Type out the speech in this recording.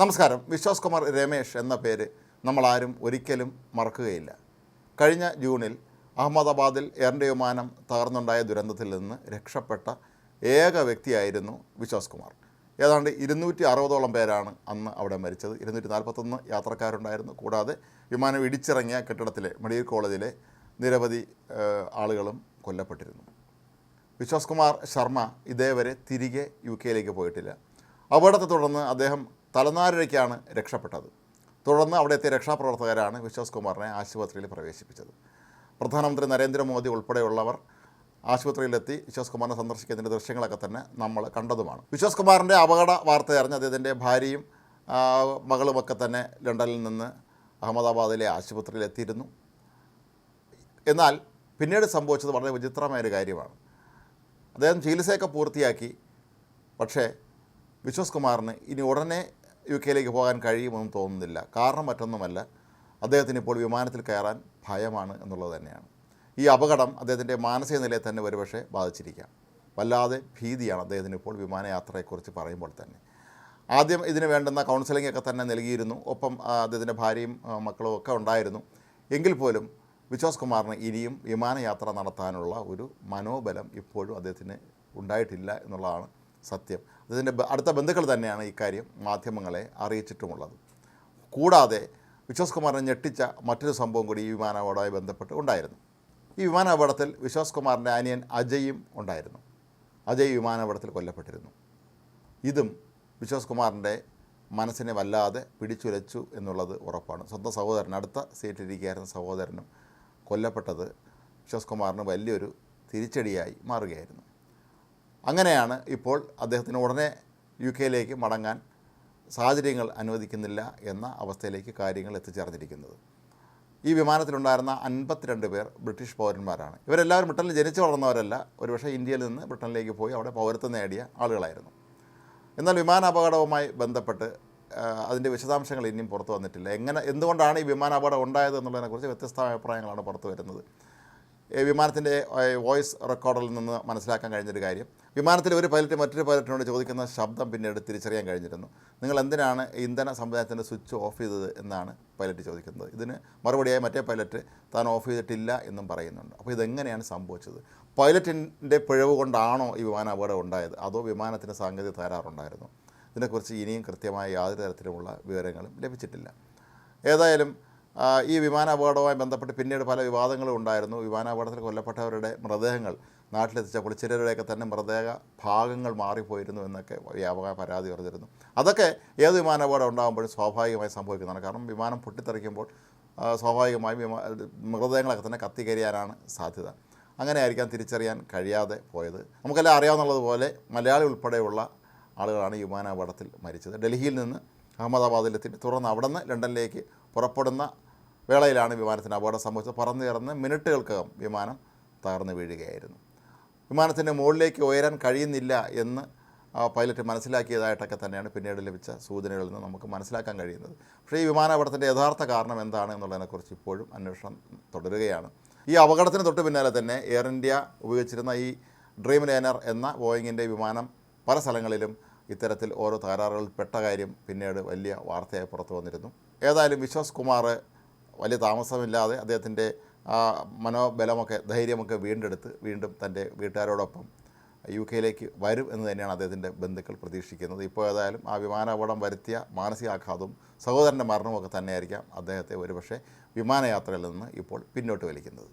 നമസ്കാരം. വിശ്വാസ് കുമാർ രമേശ് എന്ന പേര് നമ്മളാരും ഒരിക്കലും മറക്കുകയില്ല. കഴിഞ്ഞ ജൂണിൽ അഹമ്മദാബാദിൽ ഇന്ത്യ വിമാനം തകർന്നുണ്ടായ ദുരന്തത്തിൽ നിന്ന് രക്ഷപ്പെട്ട ഏക വ്യക്തിയായിരുന്നു വിശ്വാസ് കുമാർ. ഏതാണ്ട് ഇരുന്നൂറ്റി അറുപതോളം പേരാണ് അന്ന് അവിടെ മരിച്ചത്. ഇരുന്നൂറ്റി നാൽപ്പത്തൊന്ന് യാത്രക്കാരുണ്ടായിരുന്നു. കൂടാതെ വിമാനം ഇടിച്ചിറങ്ങിയ കെട്ടിടത്തിലെ മെഡിക്കൽ കോളേജിലെ നിരവധി ആളുകളും കൊല്ലപ്പെട്ടിരുന്നു. വിശ്വാസ് കുമാർ ശർമ്മ ഇതേവരെ തിരികെ യു കെയിലേക്ക് പോയിട്ടില്ല. അപകടത്തെ തുടർന്ന് അദ്ദേഹം തലനാരിഴയ്ക്കാണ് രക്ഷപ്പെട്ടത്. തുടർന്ന് അവിടെ എത്തിയ രക്ഷാപ്രവർത്തകരാണ് വിശ്വാസ് കുമാറിനെ ആശുപത്രിയിൽ പ്രവേശിപ്പിച്ചത്. പ്രധാനമന്ത്രി നരേന്ദ്രമോദി ഉൾപ്പെടെയുള്ളവർ ആശുപത്രിയിലെത്തി വിശ്വാസ് കുമാറിനെ സന്ദർശിക്കുന്നതിന്റെ ദൃശ്യങ്ങളൊക്കെ തന്നെ നമ്മൾ കണ്ടതുമാണ്. വിശ്വാസ് കുമാറിന്റെ അപകട വാർത്ത അറിഞ്ഞ് അദ്ദേഹത്തിന്റെ ഭാര്യയും മകളുമൊക്കെ തന്നെ ലണ്ടനിൽ നിന്ന് അഹമ്മദാബാദിലെ ആശുപത്രിയിൽ എത്തിയിരുന്നു. എന്നാൽ പിന്നീട് സംഭവിച്ചത് വളരെ വിചിത്രമായ ഒരു കാര്യമാണ്. അദ്ദേഹം ചികിത്സയൊക്കെ പൂർത്തിയാക്കി. പക്ഷേ വിശ്വസ് കുമാറിന് ഇനി ഉടനെ യു കെയിലേക്ക് പോകാൻ കഴിയുമെന്ന് തോന്നുന്നില്ല. കാരണം മറ്റൊന്നുമല്ല അദ്ദേഹത്തിന് ഇപ്പോൾ വിമാനത്തിൽ കയറാൻ ഭയമാണ് എന്നുള്ളത് തന്നെയാണ്. ഈ അപകടം അദ്ദേഹത്തിന്റെ മാനസിക നിലയെ തന്നെ ഒരുപക്ഷെ ബാധിച്ചിരിക്കാം. വല്ലാതെ ഭീതിയാണ് അദ്ദേഹത്തിന് ഇപ്പോൾ വിമാനയാത്രയെക്കുറിച്ച് പറയുമ്പോൾ തന്നെ. ആദ്യം ഇതിന് വേണ്ടുന്ന കൗൺസിലിംഗ് ഒക്കെ തന്നെ നൽകിയിരുന്നു. ഒപ്പം അദ്ദേഹത്തിന്റെ ഭാര്യയും മക്കളും ഒക്കെ ഉണ്ടായിരുന്നു. എങ്കിൽ പോലും വിശ്വാസ് കുമാറിന് ഇനിയും വിമാനയാത്ര നടത്താനുള്ള ഒരു മനോബലം ഇപ്പോഴും അദ്ദേഹത്തിന് ഉണ്ടായിട്ടില്ല എന്നുള്ളതാണ് സത്യം. അതിന്റെ അടുത്ത ബന്ധുക്കൾ തന്നെയാണ് ഇക്കാര്യം മാധ്യമങ്ങളെ അറിയിച്ചിട്ടുമുള്ളത്. കൂടാതെ വിശ്വാസ് കുമാറിനെ ഞെട്ടിച്ച മറ്റൊരു സംഭവം കൂടി ഈ വിമാനാപകടവുമായി ബന്ധപ്പെട്ട് ഉണ്ടായിരുന്നു. ഈ വിമാനാപകടത്തിൽ വിശ്വാസ് കുമാറിന്റെ അനിയൻ അജയും ഉണ്ടായിരുന്നു. അജയ് വിമാനാപകടത്തിൽ കൊല്ലപ്പെട്ടിരുന്നു. ഇതും വിശ്വാസ് കുമാറിന്റെ മനസ്സിനെ വല്ലാതെ പിടിച്ചുലച്ചു എന്നുള്ളത് ഉറപ്പാണ്. സ്വന്തം സഹോദരൻ അടുത്ത സീറ്റിലിരിക്കുകയായിരുന്ന സഹോദരനും കൊല്ലപ്പെട്ടത് വിശ്വാസ് കുമാറിന് വലിയൊരു തിരിച്ചടിയായി മാറുകയായിരുന്നു. അങ്ങനെയാണ് ഇപ്പോൾ അദ്ദേഹത്തിന് ഉടനെ യു കെയിലേക്ക് മടങ്ങാൻ സാഹചര്യങ്ങൾ അനുവദിക്കുന്നില്ല എന്ന അവസ്ഥയിലേക്ക് കാര്യങ്ങൾ എത്തിച്ചേർന്നിരിക്കുന്നത്. ഈ വിമാനത്തിലുണ്ടായിരുന്ന അൻപത്തിരണ്ട് പേർ ബ്രിട്ടീഷ് പൗരന്മാരാണ്. ഇവരെല്ലാവരും ബ്രിട്ടനിൽ ജനിച്ചു വളർന്നവരല്ല. ഒരുപക്ഷെ ഇന്ത്യയിൽ നിന്ന് ബ്രിട്ടനിലേക്ക് പോയി അവിടെ പൗരത്വം നേടിയ ആളുകളായിരുന്നു. എന്നാൽ വിമാന അപകടവുമായി ബന്ധപ്പെട്ട് അതിന്റെ വിശദാംശങ്ങൾ ഇനിയും പുറത്തു വന്നിട്ടില്ല. എങ്ങനെ എന്തുകൊണ്ടാണ് ഈ വിമാനാപകടം ഉണ്ടായത് എന്നുള്ളതിനെക്കുറിച്ച് വ്യത്യസ്ത അഭിപ്രായങ്ങളാണ് പുറത്തു വരുന്നത്. വിമാനത്തിന്റെ വോയിസ് റെക്കോർഡിൽ നിന്ന് മനസ്സിലാക്കാൻ കഴിഞ്ഞൊരു കാര്യം. വിമാനത്തിൽ ഒരു പൈലറ്റ് മറ്റൊരു പൈലറ്റിനോട് ചോദിക്കുന്ന ശബ്ദം പിന്നീട് തിരിച്ചറിയാൻ കഴിഞ്ഞിരുന്നു. നിങ്ങൾ എന്തിനാണ് ഇന്ധന സംവിധാനത്തിന്റെ സ്വിച്ച് ഓഫ് ചെയ്തത് എന്നാണ് പൈലറ്റ് ചോദിക്കുന്നത്. ഇതിന് മറുപടിയായി മറ്റേ പൈലറ്റ് താൻ ഓഫ് ചെയ്തിട്ടില്ല എന്നും പറയുന്നുണ്ട്. അപ്പോൾ ഇതെങ്ങനെയാണ് സംഭവിച്ചത്? പൈലറ്റിന്റെ പിഴവ് കൊണ്ടാണോ ഈ വിമാന അപകടം ഉണ്ടായത്? അതോ വിമാനത്തിന് സാങ്കേതിക തകരാറുണ്ടായിരുന്നു? ഇതിനെക്കുറിച്ച് ഇനിയും കൃത്യമായ യാതൊരു തരത്തിലുമുള്ള വിവരങ്ങളും ലഭിച്ചിട്ടില്ല. ഏതായാലും ഈ വിമാനാപകടവുമായി ബന്ധപ്പെട്ട് പിന്നീട് പല വിവാദങ്ങളും ഉണ്ടായിരുന്നു. വിമാനാപകടത്തിൽ കൊല്ലപ്പെട്ടവരുടെ മൃതദേഹങ്ങൾ നാട്ടിലെത്തിച്ചപ്പോൾ ചിലരുടെയൊക്കെ തന്നെ മൃതദേഹ ഭാഗങ്ങൾ മാറിപ്പോയിരുന്നു എന്നൊക്കെ വ്യാപക പരാതി പറഞ്ഞിരുന്നു അതൊക്കെ ഏത് വിമാനാപകടം ഉണ്ടാകുമ്പോഴും സ്വാഭാവികമായി സംഭവിക്കുന്നതാണ്. കാരണം വിമാനം പൊട്ടിത്തെറിക്കുമ്പോൾ സ്വാഭാവികമായും വിമാ മൃതദേഹങ്ങളൊക്കെ തന്നെ കത്തിക്കരിയാനാണ് സാധ്യത. അങ്ങനെ ആയിരിക്കാം തിരിച്ചറിയാൻ കഴിയാതെ പോയത്. നമുക്കെല്ലാം അറിയാവുന്നതുപോലെ മലയാളി ഉൾപ്പെടെയുള്ള ആളുകളാണ് വിമാനാപകടത്തിൽ മരിച്ചത്. ഡൽഹിയിൽ നിന്ന് അഹമ്മദാബാദിലെത്തി തുടർന്ന് അവിടെ നിന്ന് ലണ്ടനിലേക്ക് പുറപ്പെടുന്ന വേളയിലാണ് വിമാനത്തിന് അപകടം സംഭവിച്ചത്. പറന്നു കയറുന്ന മിനിറ്റുകൾക്കകം വിമാനം തകർന്നു വീഴുകയായിരുന്നു. വിമാനത്തിന്റെ മുകളിലേക്ക് ഉയരാൻ കഴിയുന്നില്ല എന്ന് പൈലറ്റ് മനസ്സിലാക്കിയതായിട്ടൊക്കെ തന്നെയാണ് പിന്നീട് ലഭിച്ച സൂചനകളിൽ നിന്ന് നമുക്ക് മനസ്സിലാക്കാൻ കഴിയുന്നത്. പക്ഷേ ഈ വിമാനാപകടത്തിന്റെ യഥാർത്ഥ കാരണം എന്താണ് എന്നുള്ളതിനെക്കുറിച്ച് ഇപ്പോഴും അന്വേഷണം തുടരുകയാണ്. ഈ അപകടത്തിന് തൊട്ട് പിന്നാലെ തന്നെ എയർ ഇന്ത്യ ഉപയോഗിച്ചിരുന്ന ഈ ഡ്രീം ലൈനർ എന്ന ബോയിങ്ങിന്റെ വിമാനം പല സ്ഥലങ്ങളിലും ഇത്തരത്തിൽ ഓരോ തകരാറുകളിൽ പെട്ട കാര്യം പിന്നീട് വലിയ വാർത്തയായി പുറത്തു വന്നിരുന്നു. ഏതായാലും വിശ്വാസ് കുമാർ വലിയ താമസമില്ലാതെ അദ്ദേഹത്തിന്റെ ആ മനോബലമൊക്കെ ധൈര്യമൊക്കെ വീണ്ടെടുത്ത് വീണ്ടും തന്റെ വീട്ടുകാരോടൊപ്പം യു കെയിലേക്ക് വരും എന്ന് തന്നെയാണ് അദ്ദേഹത്തിന്റെ ബന്ധുക്കൾ പ്രതീക്ഷിക്കുന്നത്. ഇപ്പോൾ ഏതായാലും ആ വിമാനാപകടം വരുത്തിയ മാനസികാഘാതവും സഹോദരന്റെ മരണവും ഒക്കെ തന്നെയായിരിക്കാം അദ്ദേഹത്തെ ഒരുപക്ഷെ വിമാനയാത്രയിൽ നിന്ന് ഇപ്പോൾ പിന്നോട്ട് വലിക്കുന്നത്.